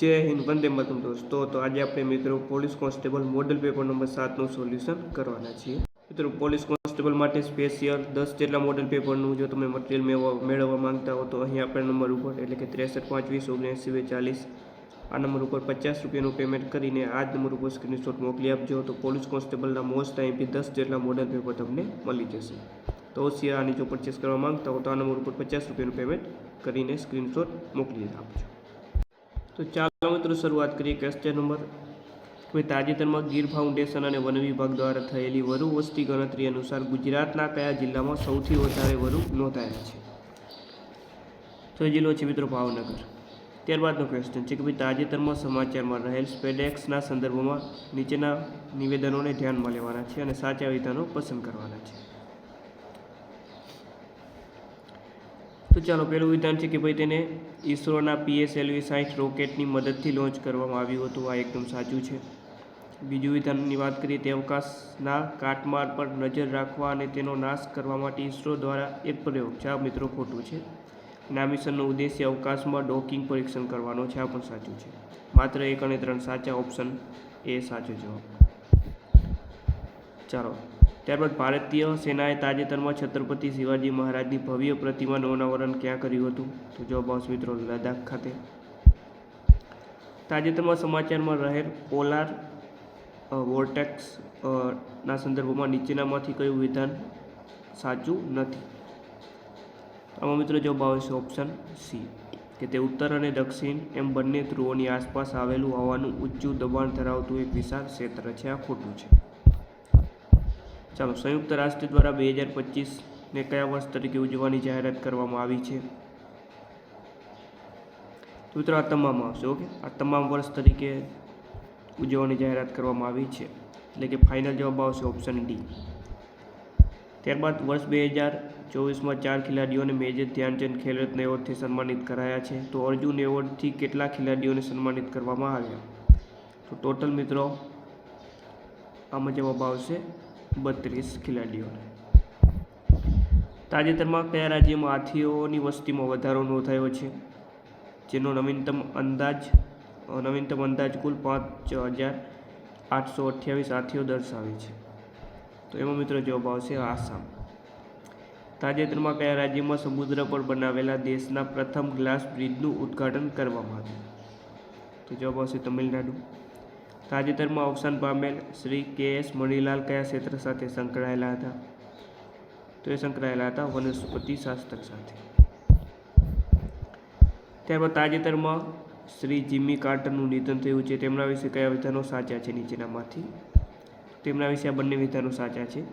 જય હિન્દ, વંદે માતરમ દોસ્તો. તો આજે આપણે મિત્રો police constable model paper number સાતનું solution કરવાના છીએ. મિત્રો, પોલીસ કોન્સ્ટેબલ માટે સ્પેશિયલ દસ જેટલા મોડલ પેપરનું જો તમે મટીરિયલ મેળવવા માંગતા હો, તો અહીં આપણા નંબર ઉપર, એટલે કે ત્રેસઠ પાંચ વીસ ઓગણએંસી બે ચાલીસ આ નંબર ઉપર પચાસ રૂપિયાનું પેમેન્ટ કરીને આ જ નંબર ઉપર સ્ક્રીનશોટ મોકલી આપજો, તો પોલીસ કોન્સ્ટેબલના મોસ્ટ આઈપી દસ જેટલા મોડલ પેપર તમને મળી જશે. તો અવશ્ય આની જો પરચેસ કરવા માંગતા હો, તો આ નંબર ઉપર પચાસ રૂપિયાનું પેમેન્ટ કરીને સ્ક્રીનશોટ મોકલી આપજો. તો ચાલો મિત્રો શરૂઆત કરીએ ક્વેશ્ચન નંબર. કે તાજેતરમાં ગીર ફાઉન્ડેશન અને વન વિભાગ દ્વારા થયેલી વરુ વસ્તી ગણતરી અનુસાર ગુજરાતના કયા જિલ્લામાં સૌથી વધારે વરુ નોંધાયેલા છે? તો જિલ્લો છે મિત્રો ભાવનગર. ત્યારબાદનો ક્વેશ્ચન છે કે ભાઈ તાજેતરમાં સમાચારમાં રહેલ સ્પેડેક્સના સંદર્ભમાં નીચેના નિવેદનોને ધ્યાનમાં લેવાના છે અને સાચા વિધાનો પસંદ કરવાના છે. તો ચાલો પહેલું વિધાન છે કે ભાઈ તેને ઈસરોના પીએસએલવી સાઠ રોકેટની મદદથી લોન્ચ કરવામાં આવ્યું હતું. આ એકદમ સાચું છે. બીજું વિધાનની વાત કરીએ તે અવકાશના કાટમાળ પર નજર રાખવા અને તેનો નાશ કરવા માટે ઇસરો દ્વારા એક પ્રયોગ છે. આ મિત્રો ખોટું છે. અને આ મિશનનો ઉદ્દેશ્ય અવકાશમાં ડોકિંગ પરીક્ષણ કરવાનો છે. આ પણ સાચું છે. માત્ર એક અને ત્રણ સાચા ઓપ્શન. એ સાચો જવાબ. ચાલો. ત્યારબાદ ભારતીય સેનાએ તાજેતરમાં છત્રપતિ શિવાજી મહારાજની ભવ્ય પ્રતિમાનું અનાવરણ ક્યાં કર્યું હતું? તો જવાબ આવશે મિત્રો લદ્દાખ ખાતે. તાજેતરમાં સમાચારમાં રહેલ પોલાર વોર્ટેક્સ ના સંદર્ભમાં નીચેનામાંથી કયું વિધાન સાચું નથી? આમાં મિત્રો જવાબ આવશે ઓપ્શન સી કે તે ઉત્તર અને દક્ષિણ એમ બંને ધ્રુવોની આસપાસ આવેલું હવાનું ઊંચું દબાણ ધરાવતું એક વિશાળ ક્ષેત્ર છે. આ ખોટું છે. ચાલો, સંયુક્ત રાષ્ટ્ર દ્વારા બે હજાર પચીસને કયા વર્ષ તરીકે ઉજવવાની જાહેરાત કરવામાં આવી છે? મિત્રો, આ તમામ આવશે ઓકે? આ તમામ વર્ષ તરીકે ઉજવવાની જાહેરાત કરવામાં આવી છે. એટલે કે ફાઇનલ જવાબ આવશે ઓપ્શન ડી ત્યારબાદ વર્ષ બે હજાર ચોવીસમાં ચાર ખેલાડીઓને મેજર ધ્યાનચંદ ખેલરત્ન એવોર્ડથી સન્માનિત કરાયા છે. તો અર્જુન એવોર્ડથી કેટલા ખેલાડીઓને સન્માનિત કરવામાં આવ્યા? તો ટોટલ મિત્રો, આમાં જવાબ આવશે બત્રીસ ખેલાડીઓને તાજેતરમાં કયા રાજ્યમાં હાથીઓની વસ્તીમાં વધારો નોંધાયો છે? જેનો નવીનતમ અંદાજ નવીનતમ અંદાજ કુલ પાંચ હજાર આઠસો અઠ્યાવીસ હાથીઓ દર્શાવે છે. તો એમાં મિત્રો જવાબ આવશે આસામ. તાજેતરમાં કયા રાજ્યમાં સમુદ્ર પર બનાવેલા દેશના પ્રથમ ગ્લાસ બ્રિજનું ઉદ્ઘાટન કરવામાં આવ્યું? તો જવાબ આવશે તમિલનાડુ. તાજેતરમાં અવસાન પામેલ શ્રી કે એસ મણિલાલ કયા ક્ષેત્ર સાથે સંકળાયેલા હતા? તો એ સંકળાયેલા હતા વનસ્પતિ શાસ્ત્ર સાથે. ત્યારબાદ તાજેતરમાં શ્રી જીમી કાર્ટરનું નિધન થયું છે. તેમના વિશે કયા વિધાનો સાચા છે નીચેનામાંથી? તેમના વિશે આ બંને વિધાનો સાચા છે.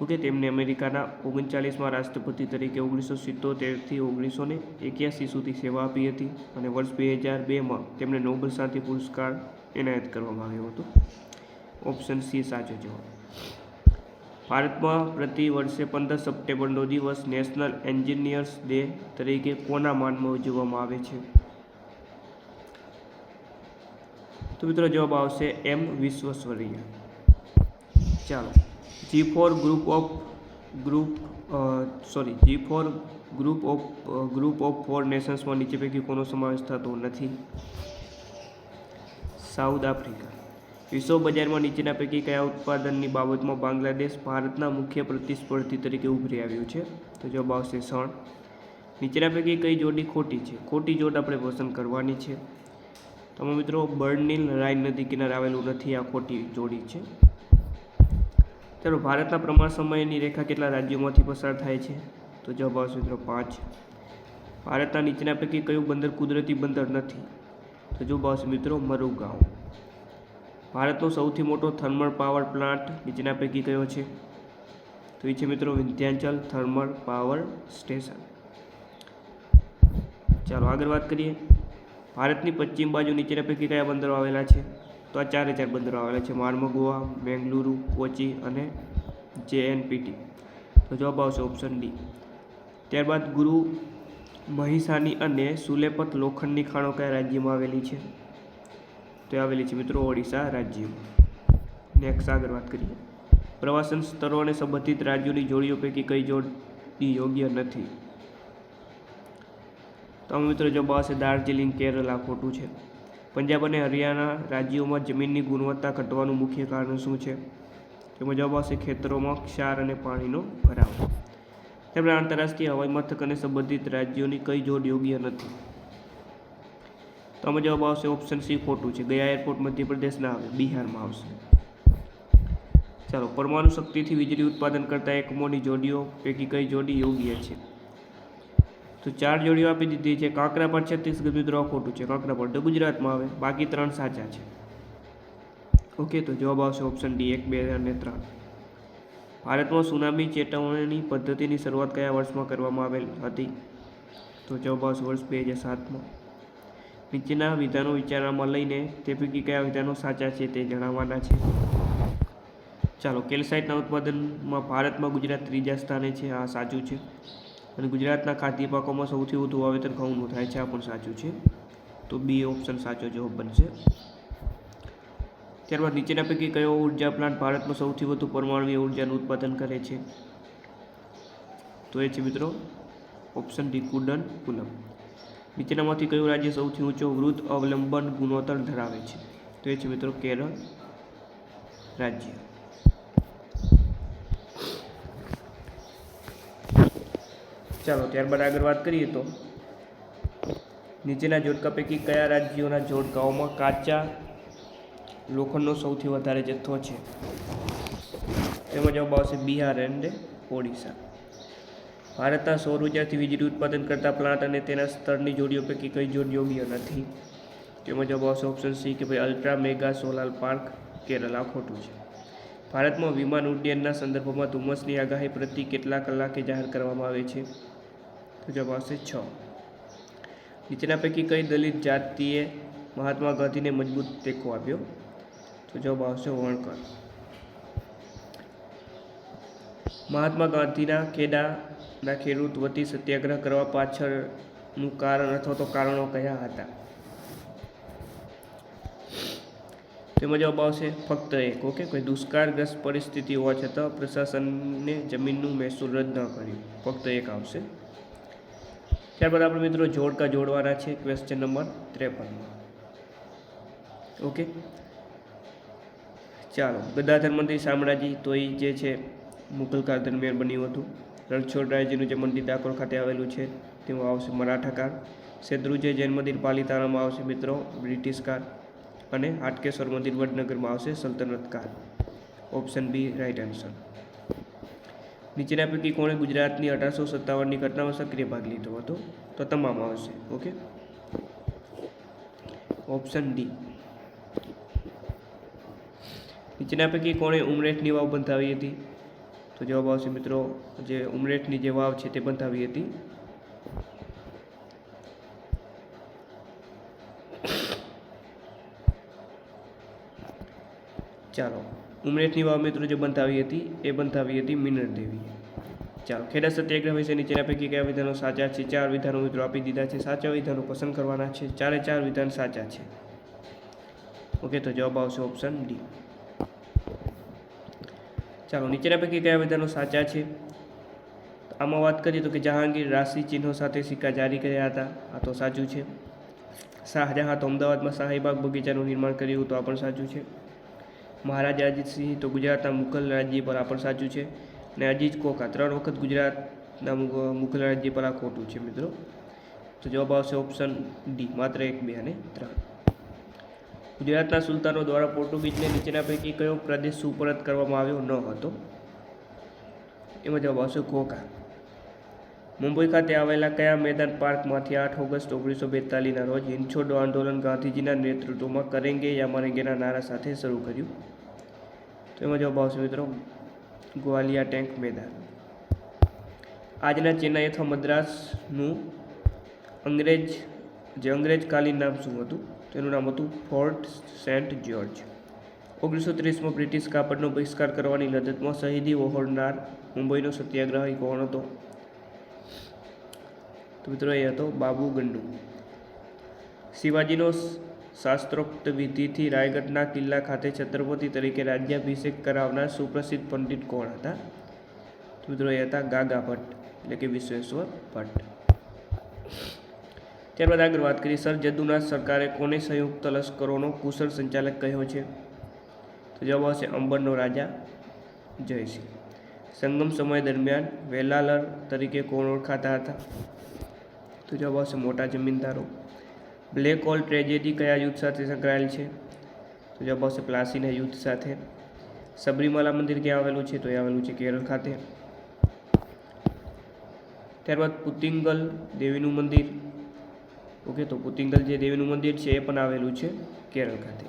ઓકે, તેમને અમેરિકાના ઓગણચાલીસમાં રાષ્ટ્રપતિ તરીકે ઓગણીસો સિત્તોતેરથી ઓગણીસો ને એક્યાસી સુધી સેવા આપી હતી અને વર્ષ બે હજાર બેમાં તેમને નોબેલ શાંતિ પુરસ્કાર એનાયત કરવામાં આવ્યો હતો. ઓપ્શન સી સાચો જવાબ. ભારતમાં પ્રતિ વર્ષે પંદર સપ્ટેમ્બરનો દિવસ નેશનલ એન્જિનિયર્સ ડે તરીકે કોના માનમાં ઉજવવામાં આવે છે? તો મિત્રો જવાબ આવશે એમ વિશ્વસ્વરીય. ચાલો. G four group of group sorry G four group of group of four નેશન્સમાં નીચે પૈકી કોનો સમાવેશ થતો નથી? South Africa. વિશ્વ બજારમાં નીચેના પૈકી કયા ઉત્પાદનની બાબતમાં બાંગ્લાદેશ ભારતના મુખ્ય પ્રતિસ્પર્ધી તરીકે ઉભરી આવ્યું છે? તો જવાબ આવશે સણ નીચેના પૈકી કઈ જોડી ખોટી છે? ખોટી જોડ આપણે પસંદ કરવાની છે. તમે મિત્રો બર્નિલ રાઇન નદી કિનારે આવેલું નથી, આ ખોટી જોડી છે. ચાલો, ભારતના પ્રમાણ સમયની રેખા કેટલા રાજ્યોમાંથી પસાર થાય છે? તો જવાબ આવશે મિત્રો પાંચ. ભારતના નીચેના પૈકી કયું બંદર કુદરતી બંદર નથી? તો જવાબ આવશે મિત્રો મરુગાંવ ભારતનો સૌથી મોટો થર્મલ પાવર પ્લાન્ટ નીચેના પૈકી કયો છે? તો એ છે મિત્રો વિંધ્યાચલ થર્મલ પાવર સ્ટેશન. ચાલો આગળ વાત કરીએ. ભારતની પશ્ચિમ બાજુ નીચેના પૈકી કયા બંદરો આવેલા છે? તો આ ચારે ચાર બંદરો આવેલા છે. માર્મગોવા બેંગલુરુ, કોચી અને જેએનપીટી. તો જવાબ આવશે ઓપ્શન ડી. ત્યારબાદ ગુરુ મહિસાની અને સુલેપત લોખંડની ખાણો કયા રાજ્યમાં આવેલી છે? તો આવેલી છે મિત્રો ઓડિશા રાજ્યમાં નેક્સ્ટ આગળ વાત કરીએ. પ્રવાસન સ્થળો અને સંબંધિત રાજ્યોની જોડીઓ પૈકી કઈ જોડી યોગ્ય નથી? તો મિત્રો જવાબ આવશે દાર્જિલિંગ આ ખોટું છે. પંજાબ અને હરિયાણા રાજ્યોમાં જમીનની ગુણવત્તા ઘટવાનું મુખ્ય કારણ શું છે? તેમાં જવાબ આવશે ખેતરોમાં ક્ષાર અને પાણીનો ભરાવો. તેમણે આંતરરાષ્ટ્રીય હવાઈ મથક અને સંબંધિત રાજ્યોની કઈ જોડ યોગ્ય નથી. તો આમાં જવાબ આવશે ઓપ્શન સી ખોટું છે. ગયા એરપોર્ટ મધ્યપ્રદેશના આવે, બિહારમાં આવશે. ચાલો, પરમાણુ શક્તિથી વીજળી ઉત્પાદન કરતા એકમોની જોડીઓ પૈકી કઈ જોડી યોગ્ય છે? તો ચાર જોડીઓ આપી દીધી છે. કાંકરા છત્તીસગઢ મિત્રો આ ખોટું છે. કાંકરાપાડ તો ગુજરાતમાં આવે. બાકી ત્રણ સાચા છે. ઓકે, તો જવાબ આવશે ઓપ્શન ડી એક, બે, અને ત્રણ. ભારતમાં સુનામી ચેતવણી પદ્ધતિની શરૂઆત કયા વર્ષમાં કરવામાં આવેલ હતી? તો ચોબાસ વર્ષ બે હજાર સાતમાં. નીચેના વિધાનો વિચારવામાં લઈને તે પૈકી કયા વિધાનો સાચા છે તે જણાવવાના છે? ચાલો, કેલ્સાઇટના ઉત્પાદનમાં ભારતમાં ગુજરાત ત્રીજા સ્થાને છે. આ સાચું છે. અને ગુજરાતના ખાદ્ય પાકોમાં સૌથી વધુ વાવેતર ઘઉંનું થાય છે. આ પણ સાચું છે. તો બી ઓપ્શન સાચો જવાબ બનશે. ત્યારબાદ નીચેના પૈકી કયો ઊર્જા પ્લાન્ટ ભારતમાં સૌથી વધુ પરમાણુ ઉર્જાનું ઉત્પાદન કરે છે? તો એ છે મિત્રો, ઓપ્શન ડી, કુડન કુલમ. નીચેનામાંથી કયું રાજ્ય સૌથી ઊંચો વૃદ્ધ અવલંબન ગુણોત્તર ધરાવે છે? તો એ છે મિત્રો, કેરળ રાજ્ય. ચાલો, ત્યારબાદ આગળ વાત કરીએ તો. નીચેના જોડકા પૈકી કયા રાજ્યોના જોડકાઓમાં કાચા લોખંડનો સૌથી વધારે જથ્થો છે. તેમાં જવાબ આવશે બિહાર એન્ડ ઓડિશા. ભારતના સૌર ઉર્જાથી વીજળી ઉત્પાદન કરતા પ્લાન્ટ અને તેના સ્તરની જોડીઓ પૈકી કઈ જોડ યોગ્ય નથી. તેમાં જવાબ આવશે ઓપ્શન સી કે ભાઈ ultra mega solar park Kerala ખોટું છે. ભારતમાં વિમાન ઉડ્ડયનના સંદર્ભમાં ધુમ્મસની આગાહી પ્રતિ કેટલા કલાકે જાહેર કરવામાં આવે છે? તો જવાબ આવશે છ. નીચેના પૈકી કઈ દલિત જાતિએ મહાત્મા ગાંધીને મજબૂત ટેકો આપ્યો? તો જવાબ આવશે વણકર મહાત્મા ગાંધીના કેડાના ખેડૂત વતી સત્યાગ્રહ કરવા પાછળનું કારણ અથવા તો કારણો કયા હતા? તેમાં જવાબ આવશે ફક્ત એક, ઓકે? કોઈ દુષ્કાળગ્રસ્ત પરિસ્થિતિ હોવા છતાં પ્રશાસનને જમીનનું મહેસૂલ રદ ન કર્યું. ફક્ત એક આવશે. ત્યારબાદ આપણે મિત્રો જોડકા જોડવાના છે ક્વેશ્ચન નંબર ત્રેપનમાં. ઓકે? ચાલો ગદાધર મંદિર શામળાજી તો એ જે છે, મુઘલ કાળ દરમિયાન બન્યું હતું. રણછોડરાયજીનું જે મંદિર ડાકોર ખાતે આવેલું છે, તેમાં આવશે મરાઠા કાળ. સેદ્રુજે જૈન મંદિર પાલિતાણામાં આવશે મિત્રો, બ્રિટિશ કાળ. અને હાટકેશ્વર મંદિર વડનગરમાં આવશે સલ્તનત કાળ. ઓપ્શન બી રાઈટ આન્સર નીચેના પૈકી કોણે ગુજરાતની અઢારસો સત્તાવનની ઘટનામાં સક્રિય ભાગ લીધો હતો? તો તમામ આવશે ઓકે ઓપ્શન ડી નીચેના પૈકી કોણે ઉમરેઠની વાવ બંધાવી હતી? તો જવાબ આવશે મિત્રો, જે ઉમરેઠની જે વાવ છે તે બંધાવી હતી. ચાલો, ઉમરેઠની વાવ મિત્રો જે બંધાવી હતી, એ બંધાવી હતી મિનર દેવી ચાલો, ખેડા સત્યાગ્રહ વિશે નીચેના પૈકી કયા વિધાનો સાચા છે? ચાર વિધાનો મિત્રો આપી દીધા છે. સાચા વિધાનો પસંદ કરવાના છે. ચારે ચાર વિધાન સાચા છે. ઓકે, તો જવાબ આવશે ઓપ્શન ડી. ચાલો, નીચેના પૈકી કયા વિધાનો સાચા છે? આમાં વાત કરીએ તો કે જહાંગીર રાશિ ચિહ્નો સાથે સિક્કા જારી કર્યા હતા. આ તો સાચું છે. શાહજહાં તો અમદાવાદમાં શાહીબાગ બગીચાનું નિર્માણ કર્યું તો આ પણ સાચું છે. મહારાજા અજીતસિંહ તો ગુજરાતના મુઘલ રાજ્ય પર, આ પણ સાચું છે. અને અજીત કોકા, ત્રણ વખત ગુજરાતના મુઘ- મુઘલ રાજ્ય પર આ ખોટું છે મિત્રો. તો જવાબ આવશે ઓપ્શન ડી માત્ર એક, બે અને ત્રણ. ગુજરાતના સુલતાનો દ્વારા પોર્ટુગીઝને નીચેના પૈકી કયો પ્રદેશ સુપરત કરવામાં આવ્યો ન હતો? એમાં જવાબ આવશે ઘોઘા. મુંબઈ ખાતે આવેલા કયા મેદાન પાર્કમાંથી આઠ ઓગસ્ટ ઓગણીસો બેતાલીસના રોજ હિંદ આંદોલન ગાંધીજીના નેતૃત્વમાં કરેંગે યા મરેંગેના નારા સાથે શરૂ કર્યું? તો એમાં જવાબ આવશે મિત્રો, ગ્વાલિયા ટેન્ક મેદાન. આજના ચેન્નાઈ અથવા મદ્રાસનું અંગ્રેજ, જે અંગ્રેજકાલીન નામ શું હતું? તેનું નામ હતું ફોર્ટ સેન્ટ જ્યોર્જ. ઓગણીસો ત્રીસમાં બ્રિટિશ કાપડનો બહિષ્કાર કરવાની લડતમાં શહીદી ઓહોરનાર મુંબઈનો સત્યાગ્રહી કોણ હતો? તો મિત્રો, એ હતો બાબુ ગંડુ. શિવાજીનો શાસ્ત્રોક્ત વિધિથી રાયગઢના કિલ્લા ખાતે છત્રપતિ તરીકે રાજ્યાભિષેક કરાવનાર સુપ્રસિદ્ધ પંડિત કોણ હતા? મિત્રો, એ હતા ગાગા ભટ્ટ, એટલે કે વિશ્વેશ્વર ભટ્ટ. ત્યારબાદ આગળ વાત કરીએ. સર, જદુનાથ સરકારે કોને સંયુક્ત લશ્કરોનો કુશળ સંચાલક કહ્યો છે? તો જવાબ આવશે અંબરનો રાજા જયસિંહ. સંગમ સમય દરમિયાન વેલાલર તરીકે કોણ ઓળખાતા હતા? તો જવાબ આવશે મોટા જમીનદારો. બ્લેક હોલ ટ્રેજેડી કયા યુદ્ધ સાથે સંકળાયેલ છે? તો જવાબ આવશે પ્લાસીના યુદ્ધ સાથે. સબરીમાલા મંદિર ક્યાં આવેલું છે? તો એ આવેલું છે કેરળ ખાતે. ત્યારબાદ પુતિંગલ દેવીનું મંદિર. ઓકે, તો પુતિંગલ જે દેવીનું મંદિર છે એ પણ આવેલું છે કેરળ ખાતે.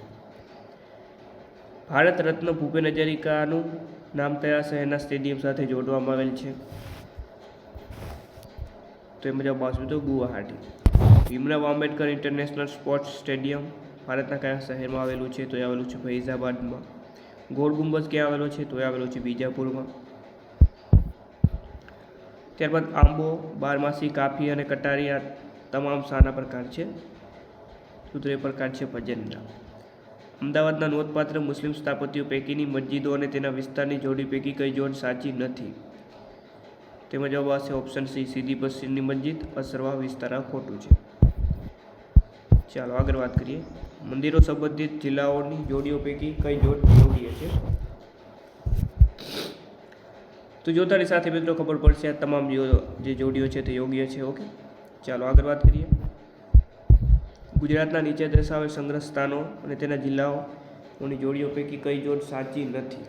ભારત રત્ન ભૂપેન હજારિકાનું નામ કયા શહેરના સ્ટેડિયમ સાથે જોડવામાં આવેલ છે? તો એમાં જવાબ આવશે તો Guwahati. Bhimrao Ambedkar international sports stadium ભારતના કયા શહેરમાં આવેલું છે? તો એ આવેલું છે ફૈઝાબાદમાં. ગોળ ગુંબજ ક્યાં આવેલો છે? તો એ આવેલો છે બીજાપુરમાં. ત્યારબાદ આંબો, બારમાસી, કાફી અને કટારી તમામ શાના પ્રકાર છે. સૂત્ર પ્રકાર છે ભજનના અમદાવાદના નોંધપાત્ર મુસ્લિમ સ્થાપત્યો પૈકીની મસ્જિદો અને તેના વિસ્તારની જોડી પૈકી કઈ જોડ સાચી નથી. તેમાં જવાબ આવશે ઓપ્શન સી સીધી પશ્ચિમની મસ્જિદ અસરવા વિસ્તાર ખોટું છે. ચાલો આગળ વાત કરીએ. મંદિરો સંબંધિત જિલ્લાઓની જોડીઓ પૈકી કઈ જોડ યોગ્ય છે? તો જોતાની સાથે મિત્રો ખબર પડશે આ તમામ જે જોડીઓ છે તે યોગ્ય છે ઓકે ચાલો આગળ વાત કરીએ. ગુજરાતના નીચે દર્શાવેલ સંગ્રહ સ્થાનો અને તેના જિલ્લાઓની જોડીઓ પૈકી કઈ જોડ સાચી નથી?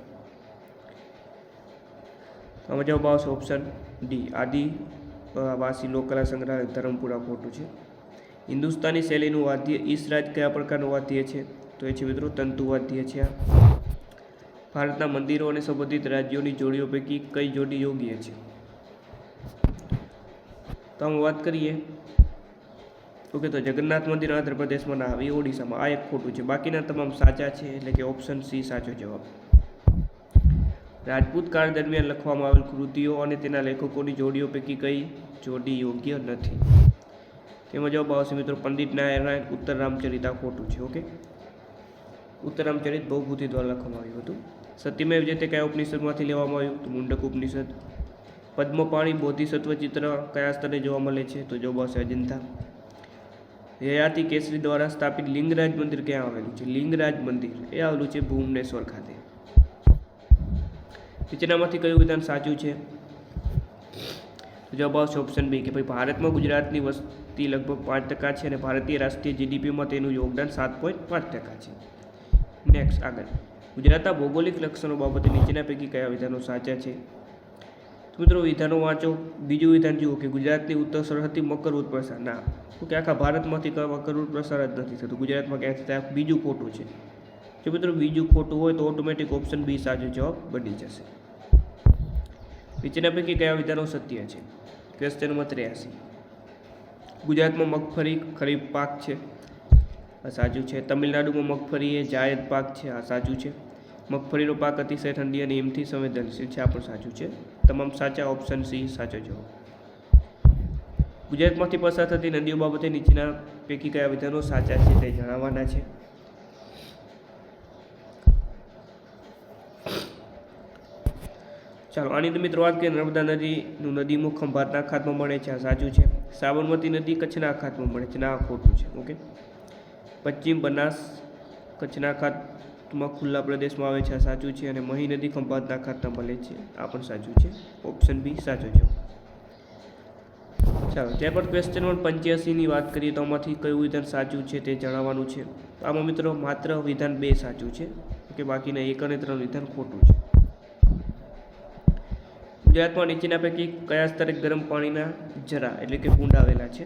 આમાં જવાબ આવશે ઓપ્શન ડી આદિવાસી લોકકલા સંગ્રહાલય, ધરમપુરા ખોટું છે. હિન્દુસ્તાની શૈલીનું વાદ્ય ઈસરાજ કયા પ્રકારનું વાદ્ય છે? તો એ છે મિત્રો તંતુ વાદ્ય છે ભારતના મંદિરો અને સંબંધિત રાજ્યોની જોડીઓ પૈકી કઈ જોડી યોગ્ય છે? તો આમ વાત કરીએ. ઓકે, તો જગન્નાથ મંદિર આંધ્રપ્રદેશમાં ના આવે ઓડિશામાં. આ એક ખોટું છે. બાકીના તમામ સાચા છે, એટલે કે ઓપ્શન સી સાચો જવાબ. રાજપૂત કાળ દરમિયાન લખવામાં આવેલ કૃતિઓ અને તેના લેખકોની જોડીઓ પૈકી કઈ જોડી યોગ્ય નથી. તેમાં જવાબ આવશે મિત્રો, પંડિત નારાયણ, ઉત્તર રામચરિત. આ ખોટું છે, ઓકે? ઉત્તર રામચરિત બહુભૂતિ દ્વારા લખવામાં આવ્યું હતું. સત્યમેવ તે કયા ઉપનિષદમાંથી લેવામાં આવ્યું? તો મુંડક ઉપનિષદ. પદ્મપાણી બોધિસત્વ ચિત્ર કયા સ્તરે જોવા મળે છે? તો જોવા આવશે અજંતા. યયાતિ કેસરી દ્વારા સ્થાપિત લિંગરાજ મંદિર ક્યાં આવેલું છે? લિંગરાજ મંદિર. એ આવેલું છે ભુવનેશ્વર ખાતે. નીચેનામાંથી કયું વિધાન સાચું છે? જવાબ આવશે ઓપ્શન બી કે ભાઈ ભારતમાં ગુજરાતની વસ્તી લગભગ પાંચ ટકા છે અને ભારતીય રાષ્ટ્રીય જીડીપીમાં તેનું યોગદાન સાત પોઈન્ટ પાંચ ટકા છે. નેક્સ્ટ આગળ. ગુજરાતના ભૌગોલિક લક્ષણો બાબતે નીચેના પૈકી કયા વિધાનો સાચા છે? મિત્રો વિધાનો વાંચો, બીજું વિધાન જુઓ કે ગુજરાતની ઉત્તર સરહદથી મકરવૃત પ્રસાર. ના કે આખા ભારતમાંથી મકરવૃત પ્રસાર જ નથી થતું. ગુજરાતમાં ક્યાંથી થાય બીજું ખોટું છે. જો મિત્રો બીજું ખોટું હોય તો ઓટોમેટિક ઓપ્શન બી સાચો જવાબ બની જશે. નીચેના પૈકી કયા વિધાનો સત્ય છે? ક્વેશ્ચન નંબર ત્ર્યાસી. ગુજરાતમાં મગફળી ખરીફ પાક છે? આ સાચું છે. તમિલનાડુમાં મગફળી એ જાયદ પાક છે. આ સાચું છે. મગફળીનો પાક અતિશય ઠંડી અને હિમથી સંવેદનશીલ છે. આ પણ સાચું છે. તમામ સાચા ઓપ્શન સી, સાચો જવાબ. ગુજરાતમાંથી પસાર થતી નદીઓ બાબતે નીચેના પૈકી કયા વિધાનો સાચા છે તે જણાવવાના છે? ચાલો, આની મિત્રો વાત કરીએ, નર્મદા નદીનું નદીમુખ ખંભાતના ખાતમાં મળે છે, આ સાચું છે. સાબરમતી નદી કચ્છના ખાતમાં મળે છે, ના ખોટું છે, ઓકે? પશ્ચિમ બનાસ કચ્છના અખાતમાં ખુલ્લા પ્રદેશમાં આવે છે, આ સાચું છે અને મહી નદી ખંભાતના અખાતમાં મળે છે, આ પણ સાચું છે. ઓપ્શન બી સાચો છે. ચાલો, ત્યાર પર ક્વેશ્ચન નંબર પંચ્યાસીની વાત કરીએ તો આમાંથી કયું વિધાન સાચું છે તે જણાવવાનું છે. આમાં મિત્રો માત્ર વિધાન બે સાચું છે કે બાકીના એક અને ત્રણ વિધાન ખોટું છે. ગુજરાતમાં નીચેના પૈકી કયા સ્તરે ગરમ પાણીના જરા એટલે કે કુંડ આવેલા છે?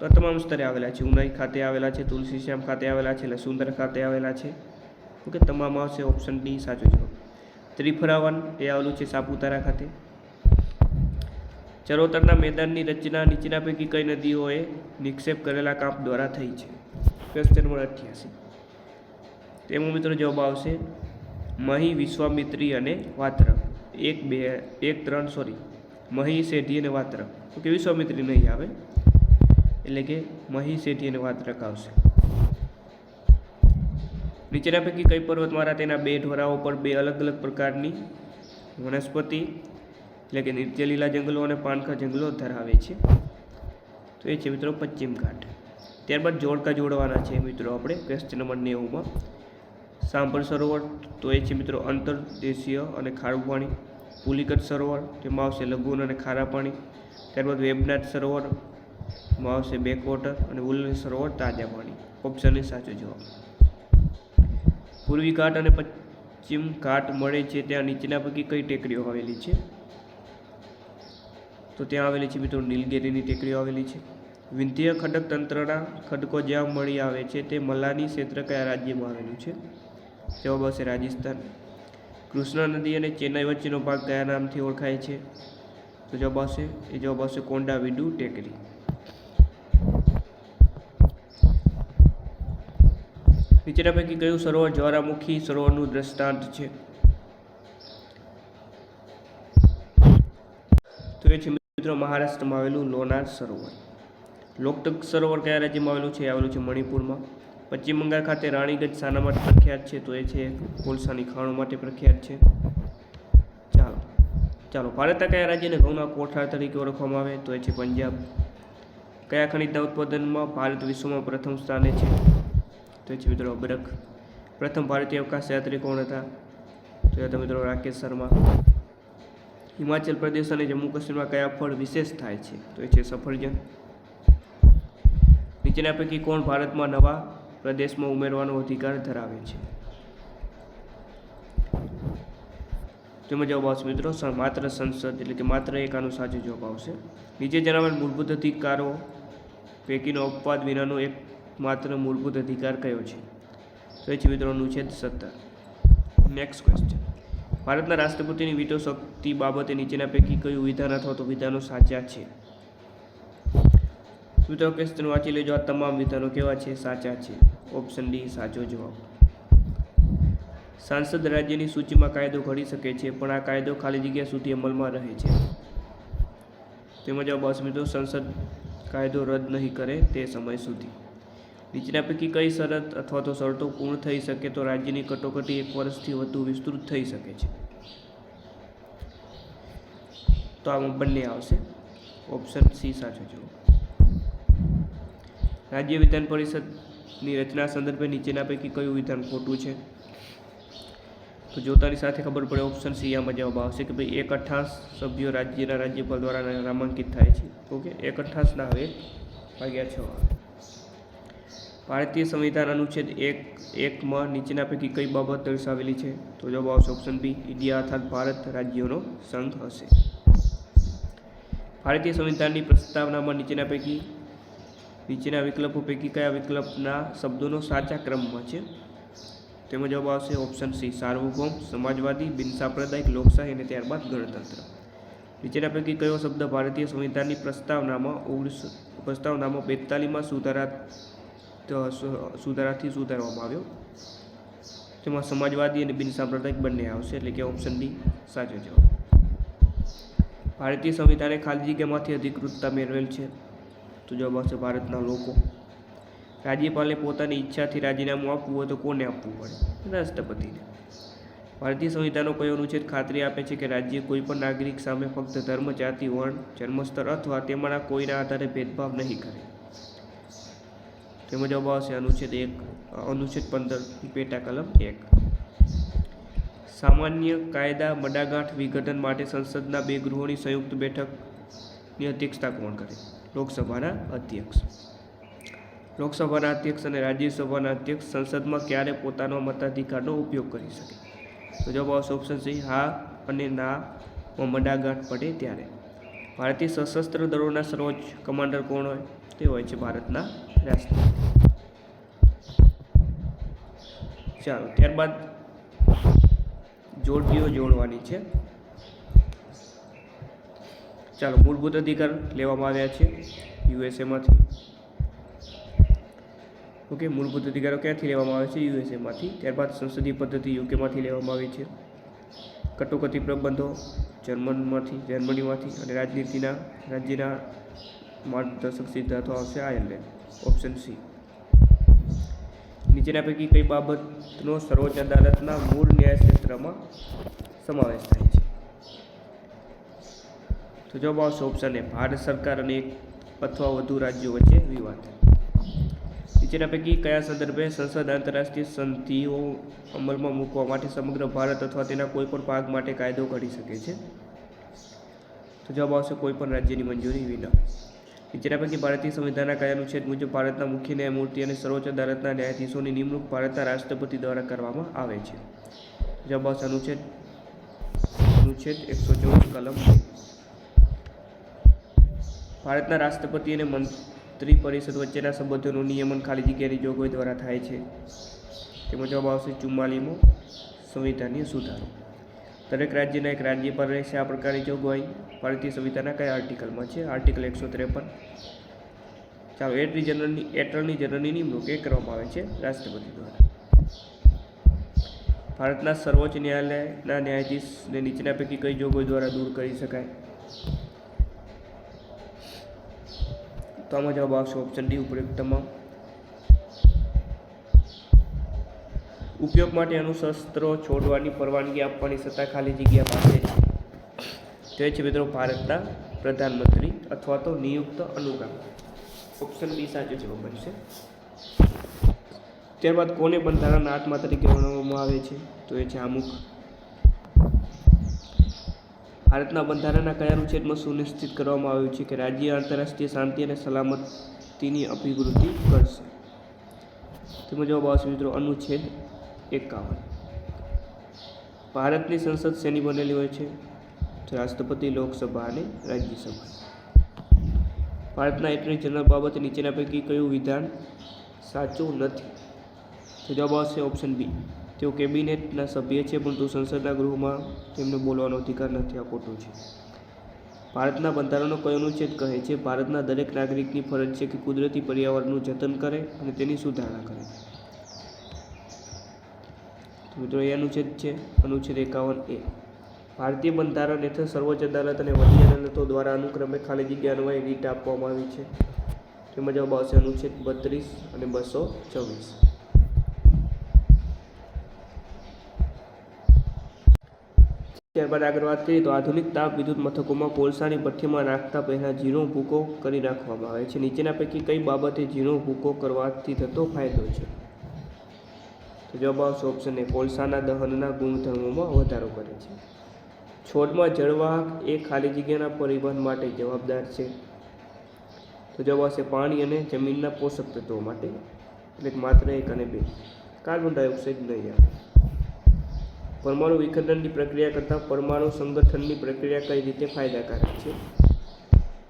તો તમામ સ્તરે આવેલા છે. ઉનાઈ ખાતે આવેલા છે, તુલસીશ્યામ ખાતે આવેલા છે, લસુંદર ખાતે આવેલા છે. ઓકે, તમામ આવશે ઓપ્શન ડી સાચો જવાબ. ત્રિફરાવન, એ આવેલું છે સાપુતારા ખાતે. ચરોતરના મેદાનની રચના નીચેના પૈકી કઈ નદીઓએ નિક્ષેપ કરેલા કાપ દ્વારા થઈ છે? ક્વેશ્ચન નંબર અઠ્યાસી. તેમાં મિત્રો જવાબ આવશે, મહી વિશ્વામિત્રી અને વાત્રક એક, બે, એક, ત્રણ સોરી મહી શેઠી અને વાત્રક તો કે વિશ્વામિત્રી નહીં આવે. એટલે કે મહી શેઠી અને વાત્રક આવશે. નીચેના પૈકી કઈ પર્વતમાળા તેના બે ઢોરાઓ પર બે અલગ અલગ પ્રકારની વનસ્પતિ, એટલે કે નીચે લીલા જંગલો અને પાનખા જંગલો ધરાવે છે. તો એ છે મિત્રો પશ્ચિમ ઘાટ. ત્યારબાદ જોડકા જોડવાના છે મિત્રો આપણે ક્વેશ્ચન નંબર નેવુંમાં. સાંભળ સરોવર, તો એ છે મિત્રો અંતરદેશીય અને ખારું પાણી. પુલિકટ સરોવર, તેમાં આવશે લઘુન અને ખારા પાણી. ત્યારબાદ વેબનાથ સરોવર, માં આવશે બેકવોટર અને ઉલ્લેખ સરોવર તાજા પાણી. ઓપ્શન એ સાચો જવાબ. પૂર્વી ઘાટ અને પશ્ચિમ ઘાટ મળે છે. ત્યાં નીચેના પૈકી કઈ ટેકરીઓ આવેલી છે? તો ત્યાં આવેલી છે મિત્રો નીલગિરીની ટેકરીઓ આવેલી છે. વિંધ્ય ખડક તંત્રના ખડકો જ્યાં મળી આવે છે તે મલાની ક્ષેત્ર કયા રાજ્યમાં આવેલું છે? જવાબ આવશે રાજસ્થાન. કૃષ્ણા નદી અને ચેન્નાઈ વચ્ચેનો ભાગ કયા નામથી ઓળખાય છે? તો જવાબ આવશે, એ જવાબ આવશે કોંડાવીડુ ટેકરી. નીચેના પૈકી કયું સરોવર જ્વાળામુખી સરોવરનું દ્રષ્ટાંત છે? તો એ છે મિત્રો મહારાષ્ટ્રમાં આવેલું લોનાર સરોવર. લોકતક સરોવર કયા રાજ્યમાં આવેલું છે? આવેલું છે મણિપુરમાં. પશ્ચિમ બંગાળ ખાતે રાણીગંજ સાના માટે પ્રખ્યાત છે, તો એ છે કોલસાની ખાણો માટે પ્રખ્યાત છે. ચાલો ચાલો ભારતના કયા રાજ્યને ઘઉંના કોઠાર તરીકે ઓળખવામાં આવે? તો એ છે પંજાબ. કયા ખનિજના ઉત્પાદનમાં ભારત વિશ્વમાં પ્રથમ સ્થાને છે? તો છે મિત્રો બ્રક પ્રથમ ભારતીય અવકાશ યાત્રી કોણ હતા? તો એ હતા મિત્રો રાકેશ શર્મા. હિમાચલ પ્રદેશ અને જમ્મુ કાશ્મીરમાં કયા ફળ વિશેષ થાય છે? તો એ છે સફરજન. નીચેના પૈકી કોણ ભારતમાં નવા પ્રદેશમાં ઉમેરવાનો અધિકાર ધરાવે છે? તેમાં જવાબ આવશે મિત્રો માત્ર સંસદ, એટલે કે માત્ર એક સાચો જવાબ આવશે. નીચે જણાવેલ મૂળભૂત અધિકારો પૈકીનો અપવાદ વિનાનો એક માત્ર મૂળભૂત અધિકાર કયો છે? તો એ છે મિત્રો અનુચ્છેદ સત્તર. નેક્સ્ટ ક્વેશ્ચન ભારતના રાષ્ટ્રપતિની વીટો શક્તિ બાબતે નીચેના પૈકી કયું વિધાન અથવા તો વિધાનો સાચા છે? મિત્રો ક્વેશ્ચન વાંચી લેજો. આ તમામ વિધાનો કેવા છે? સાચા છે. ઓપ્શન ડી સાચો જવાબ. સાંસદ રાજ્યની સૂચિમાં કાયદો ઘડી શકે છે, પણ આ કાયદો ખાલી જગ્યા સુધી અમલમાં રહે છે. તેમજ આ બસ મિત્રો, સંસદ કાયદો રદ નહીં કરે તે સમય સુધી. નીચેના પૈકી કઈ શરત અથવા તો શરતો પૂર્ણ થઈ શકે તો રાજ્યની કટોકટી એક વર્ષથી વધુ વિસ્તૃત થઈ શકે છે. તો આમાં બંને આવશે. ઓપ્શન સી સાચો જુઓ. રાજ્ય વિધાન પરિષદની રચના સંદર્ભે નીચેના પૈકી કયું વિધાન ખોટું છે? તો જોતાની સાથે ખબર પડે ઓપ્શન સી આમાં જવાબ આવશે કે ભાઈ એક અઠ્ઠાસ સભ્યો રાજ્યના રાજ્યપાલ દ્વારા નામાંકિત થાય છે. ઓકે? એક અઠ્ઠાસ આવે ભાગ્યા છ. ભારતીય સંવિધાન અનુચ્છેદ એક, એકમાં નીચેના પૈકી કઈ બાબત દર્શાવેલી છે? તો જવાબ આવશે ઓપ્શન બી, ઇન્ડિયા અર્થાત ભારત રાજ્યોનો સંઘ હશે. ભારતીય સંવિધાનની પ્રસ્તાવનામાં નીચેના પૈકી, નીચેના વિકલ્પો પૈકી કયા વિકલ્પના શબ્દોનો સાચા ક્રમમાં છે? તેમાં જવાબ આવશે ઓપ્શન સી, સાર્વભૌમ, સમાજવાદી બિનસાંપ્રદાયિક લોકશાહી અને ત્યારબાદ ગણતંત્ર. નીચેના પૈકી કયો શબ્દ ભારતીય સંવિધાનની પ્રસ્તાવનામાં ઓગણીસો, પ્રસ્તાવનામાં બેતાલીમાં સુધારા સુધારાથી સુધારવામાં આવ્યો. તેમાં સમાજવાદી અને બિનસાંપ્રદાયિક બંને આવશે એટલે કે ઓપ્શન ડી સાચો જવાબ. ભારતીય સંવિધાને ખાલી જગ્યામાંથી અધિકૃતતા મેળવેલ છે. તો જવાબ આવશે ભારતના લોકો. રાજ્યપાલે પોતાની ઈચ્છાથી રાજીનામું આપવું હોય તો કોને આપવું પડે? રાષ્ટ્રપતિને. ભારતીય સંવિધાનનો કયો અનુચ્છેદ ખાતરી આપે છે કે રાજ્ય કોઈપણ નાગરિક સામે ફક્ત ધર્મ, જાતિ, વર્ણ, જન્મસ્તર અથવા તેમાંના કોઈના આધારે ભેદભાવ નહીં કરે. તેમાં જવાબ આવશે અનુચ્છેદ એક અનુચ્છેદ પંદર પેટા કલમ એક. સામાન્ય કાયદા મડાગાંઠ વિઘટન માટે સંસદના બે ગૃહોની સંયુક્ત બેઠકની અધ્યક્ષતા કોણ કરે? લોકસભાના અધ્યક્ષ. લોકસભાના અધ્યક્ષ અને રાજ્યસભાના અધ્યક્ષ સંસદમાં ક્યારે પોતાનો મતાધિકારનો ઉપયોગ કરી શકે? તો જવાબ આવશે ઓપ્શન સી, હા અને ના મડાગાંઠ પડે ત્યારે. ભારતીય સશસ્ત્ર દળોના સર્વોચ્ચ કમાન્ડર કોણ હોય? તે હોય છે ભારતના રાષ્ટ્રપતિ ચાલો, ત્યારબાદ જોડકીઓ જોડવાની છે. ચાલો, મૂળભૂત અધિકાર લેવામાં આવ્યા છે યુએસએમાંથી ઓકે મૂળભૂત અધિકારો ક્યાંથી લેવામાં આવે છે? યુએસએમાંથી ત્યારબાદ સંસદીય પદ્ધતિ યુકેમાંથી લેવામાં આવી છે. કટોકટી પ્રબંધો જર્મનમાંથી જર્મનીમાંથી અને રાજનીતિના, રાજ્યના માર્ગદર્શક સિદ્ધાંતો આવશે આયર્લેન્ડ. ઓપ્શન સી નીચેના પૈકી કઈ બાબતનો સર્વોચ્ચ અદાલતના મૂળ ન્યાય ક્ષેત્રમાં સમાવેશ થાય છે? તો જવાબ આવશે ઓપ્શન એ ભારત સરકાર અને એક અથવા વધુ રાજ્યો વચ્ચે વિવાદ. નીચેના પૈકી કયા સંદર્ભે સંસદ આંતરરાષ્ટ્રીય સંધિઓ અમલમાં મૂકવા માટે સમગ્ર ભારત અથવા તેના કોઈપણ ભાગ માટે કાયદો ઘડી શકે છે? તો જવાબ આવશે કોઈપણ રાજ્યની મંજૂરી વિના. નીચેના પૈકી ભારતીય સંવિધાનના કયા અનુચ્છેદ મુજબ ભારતના મુખ્ય ન્યાયમૂર્તિ અને સર્વોચ્ચ અદાલતના ન્યાયાધીશોની નિમણૂક ભારતના રાષ્ટ્રપતિ દ્વારા કરવામાં આવે છે. જવાબ અનુચ્છેદ અનુચ્છેદ એકસો ચૌદ કલમ ભારતના રાષ્ટ્રપતિ અને મંત્રી પરિષદ વચ્ચેના સંબંધોનું નિયમન ખાલી જગ્યાની જોગવાઈ દ્વારા થાય છે. તેમાં જવાબ આવશે ચુમ્માલીમો સંવિધાનીય સુધારો. દરેક રાજ્યના એક રાજ્યપાલ રહેશે આ પ્રકારની જોગવાઈ. ભારતીય સંવિધાનના કયા આર્ટિકલમાં છે? આર્ટિકલ એકસો ત્રેપન. ચાલો એટર્ની જનરલની એટર્ની જનરલની નિમણૂક એ કરવામાં આવે છે રાષ્ટ્રપતિ દ્વારા. ભારતના સર્વોચ્ચ ન્યાયાલયના ન્યાયાધીશને નીચેના પૈકી કઈ જોગવાઈ દ્વારા દૂર કરી શકાય? તો આમાં જવાબ આવશે ઓપ્શન ડી ઉપરોક્ત તમામ ઉપયોગ માટે અણુશસ્ત્રો છોડવાની, પરવાનગી આપવાની, સત્તા ખાલી જગ્યા પાસે છે તે છે મિત્રો ભારતના પ્રધાનમંત્રી અથવા તો નિયુક્ત અનુગામી. ઓપ્શન બી સાચો જવાબ બનશે. ત્યારબાદ કોને બંધારણના આત્મા તરીકે ગણવામાં આવે છે? તો એ છે અમુક. ભારતના બંધારણના કયા અનુચ્છેદમાં સુનિશ્ચિત કરવામાં આવ્યું છે કે રાજ્ય આંતરરાષ્ટ્રીય શાંતિ અને સલામતીની અભિવૃદ્ધિ કરશે? તેમાં જવાબ આવશે મિત્રો અનુચ્છેદ એકાવન. ભારતની સંસદ શેની બનેલી હોય છે? રાષ્ટ્રપતિ, લોકસભા અને રાજ્યસભા. ભારતના એટર્ની જનરલ બાબતે નીચેના પૈકી કયું વિધાન સાચું નથી? તો જવાબ આવશે ઓપ્શન બી. તેઓ કેબિનેટના સભ્ય છે, પરંતુ સંસદના ગૃહમાં તેમને બોલવાનો અધિકાર નથી આ ખોટું છે. ભારતના બંધારણનો કયો અનુચ્છેદ કહે છે? ભારતના દરેક નાગરિકની ફરજ છે કે કુદરતી પર્યાવરણનું જતન કરે અને તેની સુધારણા કરે. મિત્રો એ અનુચ્છેદ છે. અનુચ્છેદ એકાવન એ. ભારતીય બંધારણ હેઠળ સર્વોચ્ચ અદાલત અને વડી અદાલતો દ્વારા અનુક્રમે ખાલી જગ્યા અન્વયે રીટ આપવામાં આવી છે. તેમાં જવાબ આવશે અનુચ્છેદ બત્રીસ અને બસો ચોવીસ ત્યારબાદ આગળ વાત કરીએ તો આધુનિક તાપ વિદ્યુત મથકોમાં કોલસાની ભઠ્ઠીમાં નાખતા પહેલાં ઝીણો ભૂકો કરી નાખવામાં આવે છે. નીચેના પૈકી કઈ બાબતે ઝીણો ભૂકો કરવાથી થતો ફાયદો છે? જવાબ આવશે ઓપ્શન એ કોલસાના દહનના ગુણધર્મોમાં વધારો કરે છે. છોડમાં જળવાહક એ ખાલી જગ્યાના પરિવહન માટે જવાબદાર છે. તો જવાબ આવશે પાણી અને જમીનના પોષક તત્વો માટે. એટલે માત્ર એક અને બે. કાર્બન ડાયોક્સાઇડ નહીં આવે. પરમાણુ વિખંડનની પ્રક્રિયા કરતાં પરમાણુ સંગઠનની પ્રક્રિયા કઈ રીતે ફાયદાકારક છે?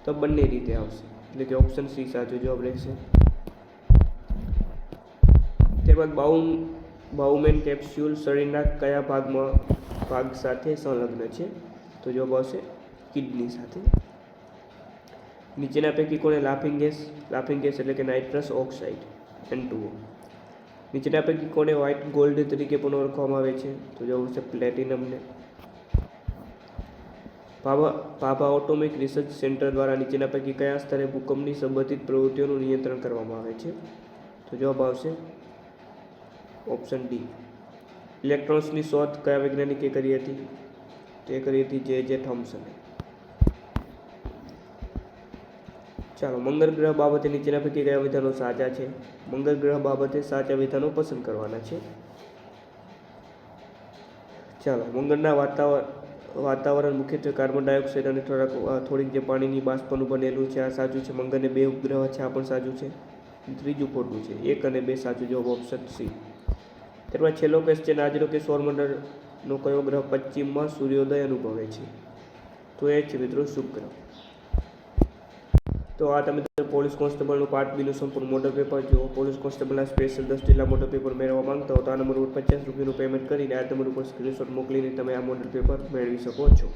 તો બંને રીતે આવશે. એટલે કે ઓપ્શન સી સાચો જવાબ રહેશે. ત્યારબાદ બાઉન બાઉમેન કેપ્સ્યુલ શરીરના કયા ભાગમાં ભાગ સાથે સંલગ્ન છે? તો જવાબ આવશે કિડની સાથે. નીચેના પૈકી કોને લાફિંગ ગેસ લાફિંગ ગેસ એટલે કે નાઇટ્રસ ઓક્સાઇડ એન નીચેના પૈકી કોને વ્હાઇટ ગોલ્ડ તરીકે પણ ઓળખવામાં આવે છે? તો જવાબ આવશે પ્લેટિનમને. Bhabha Bhabha atomic research centre દ્વારા નીચેના પૈકી કયા સ્તરે ભૂકંપની સંબંધિત પ્રવૃત્તિઓનું નિયંત્રણ કરવામાં આવે છે? તો જવાબ આવશે ઓપ્શન ડી. ઇલેક્ટ્રોન્સની શોધ કયા વૈજ્ઞાનિકે કરી હતી? તે કરી હતી જે. જે. થોમ્સને. ચાલો, મંગળ ગ્રહ બાબતે નીચેના પૈકી કયા વિધાનો સાચા છે? મંગળ ગ્રહ બાબતે સાચા વિધાનો પસંદ કરવાના છે. ચાલો, મંગળના વાતાવરણ વાતાવરણ મુખ્યત્વે કાર્બન ડાયોક્સાઇડ અને થોડાક થોડીક જે પાણીની બાષ્પનું બનેલું છે, આ સાચું છે. મંગળને બે ઉપગ્રહ છે, આ પણ સાચું છે. ત્રીજું ખોટું છે. એક અને બે સાચું જવાબ ઓપ્શન સી. ત્યારબાદ છેલ્લો ક્વેશ્ચન આજનો કે સૌરમંડળનો કયો ગ્રહ પશ્ચિમમાં સૂર્યોદય અનુભવે છે? તો એ છે મિત્રો શુક્ર. તો આ તમે પોલીસ કોન્સ્ટેબલનું પાર્ટ બીનું સંપૂર્ણ મોટો પેપર જો પોલીસ કોન્સ્ટેબલના સ્પેશિયલ દસ જેટલા મોટો પેપર મેળવવા માંગતા હો તો આ નંબર ઉપર પચાસ રૂપિયાનું પેમેન્ટ કરીને આ નંબર ઉપર સ્ક્રીનશોટ મોકલીને તમે આ મોડલ પેપર મેળવી શકો છો.